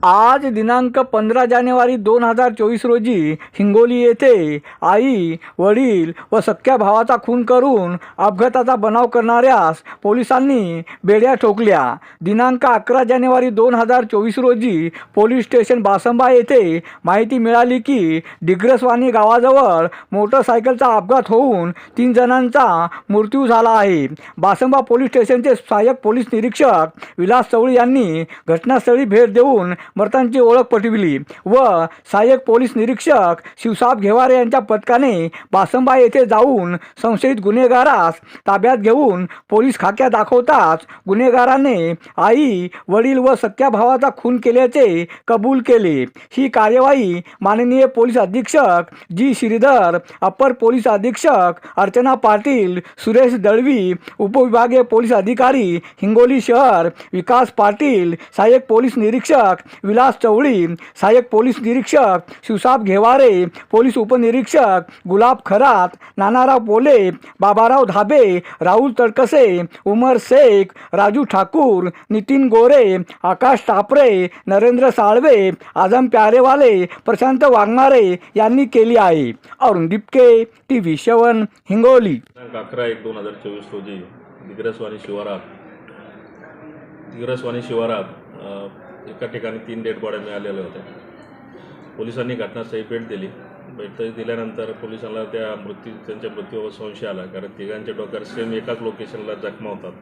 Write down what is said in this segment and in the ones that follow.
I आज दिनांक पंधरा जानेवारी दोन हजार चोवीस रोजी हिंगोली येथे आई वडील व सख्या भावाचा खून करून अपघाताचा बनाव करणाऱ्यास पोलिसांनी बेड्या ठोकल्या. दिनांक अकरा जानेवारी दोन हजार चोवीस रोजी पोलीस स्टेशन बासंबा येथे माहिती मिळाली की डिग्रसवानी गावाजवळ मोटरसायकलचा अपघात होऊन तीन जणांचा मृत्यू झाला आहे. बासंबा पोलीस स्टेशनचे सहाय्यक पोलीस निरीक्षक विलास चवळी यांनी घटनास्थळी भेट देऊन मृतांची ओळख पटविली व सहाय्यक पोलीस निरीक्षक शिवसाब घेवारे यांच्या पथकाने बासंबा येथे जाऊन संशयित गुन्हेगारास ताब्यात घेऊन पोलीस खाक्या दाखवताच गुन्हेगाराने आई वडील व सख्या भावाचा खून केल्याचे कबूल केले. ही कार्यवाही माननीय पोलीस अधीक्षक जी. श्रीधर अप्पर पोलीस अधीक्षक अर्चना पाटील सुरेश दळवी उपविभागीय पोलीस अधिकारी हिंगोली शहर विकास पाटील सहाय्यक पोलीस निरीक्षक विलास चवळी सहाय्यक पोलीस निरीक्षक शिवसाब घेवारे पोलीस उपनिरीक्षक गुलाब खरात नानाराव पोले बाबाराव धाबे राहुल तडकसे उमर शेख राजू ठाकूर नितीन गोरे आकाश टापरे नरेंद्र साळवे आझम प्यारेवाले प्रशांत वाघमारे यांनी केली आहे. अरुण दिपके टी व्ही शवन हिंगोली. अकरा एक दोन हजार चोवीस रोजी दिग्रसवाणी शिवारात दिग्रसवाणी शिवारात एका ठिकाणी तीन डेड बॉड्या मिळालेल्या होत्या. पोलिसांनी घटनास्थळी भेट दिली. भेट दिल्यानंतर पोलिसांना त्या मृत्यू त्यांच्या मृत्यूवर संशय आला कारण तिघांच्या डोक्यावर सेम एकाच लोकेशनला जखमा होतात.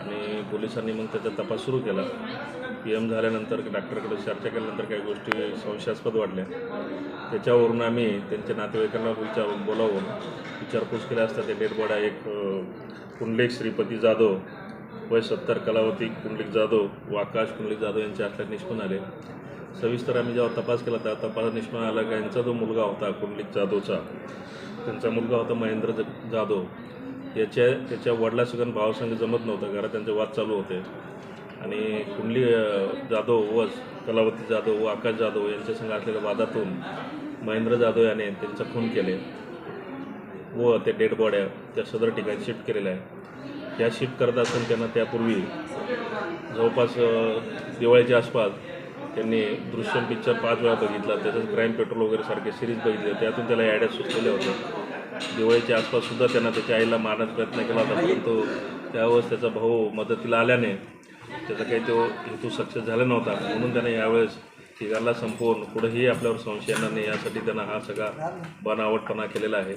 आणि पोलिसांनी मग त्याचा तपास सुरू केला. पी एम झाल्यानंतर डॉक्टरकडे चर्चा केल्यानंतर काही गोष्टी संशयास्पद वाटल्या. त्याच्यावरून आम्ही त्यांच्या नातेवाईकांना विचारून बोलावून विचारपूस केल्या असता ते डेड बॉड्या एक अ, श्रीपती जाधव वय सत्तर कलावती कुंडलिक जाधव व आकाश कुंडलिक जाधव यांचे असल्याचे निष्पन्न आले सविस्तर आम्ही जेव्हा तपास केला त्या तपासात निष्पन्न आला की यांचा जो मुलगा होता कुंडलिक जाधवचा त्यांचा मुलगा होता महेंद्र जाधव. याच्या त्याच्या वडिलासंग भावासंग जमत नव्हतं घरात त्यांचे वाद चालू होते. आणि कुंडली जाधव व कलावती जाधव व आकाश जाधव यांच्या संग असलेल्या वादातून महेंद्र जाधव याने त्यांचा खून केले व ते डेड बॉड्या त्या सदर ठिकाणी शिफ्ट केलेल्या आहे त्या शिफ्ट करत असताना त्यांना त्यापूर्वी जवळपास दिवाळीच्या आसपास त्यांनी दृश्यम पिक्चर पाच वेळा बघितला. तसंच क्राईम पेट्रोल वगैरे सारखे सिरीज बघितले. त्यातून त्याला ॲड्या सुचलेल्या होत्या दिवाळीच्या आसपाससुद्धा त्यांना त्याच्या आईला मारण्याचा प्रयत्न केला होता. परंतु त्यावेळेस त्याचा भाऊ मदतीला आल्याने त्याचा काही तो हेतू सक्सेस झाला नव्हता. म्हणून त्याने यावेळेस तिघांना संपवून पुढेही आपल्यावर संशय येणार नाही. यासाठी त्यांना हा सगळा बनावटपणा केलेला आहे.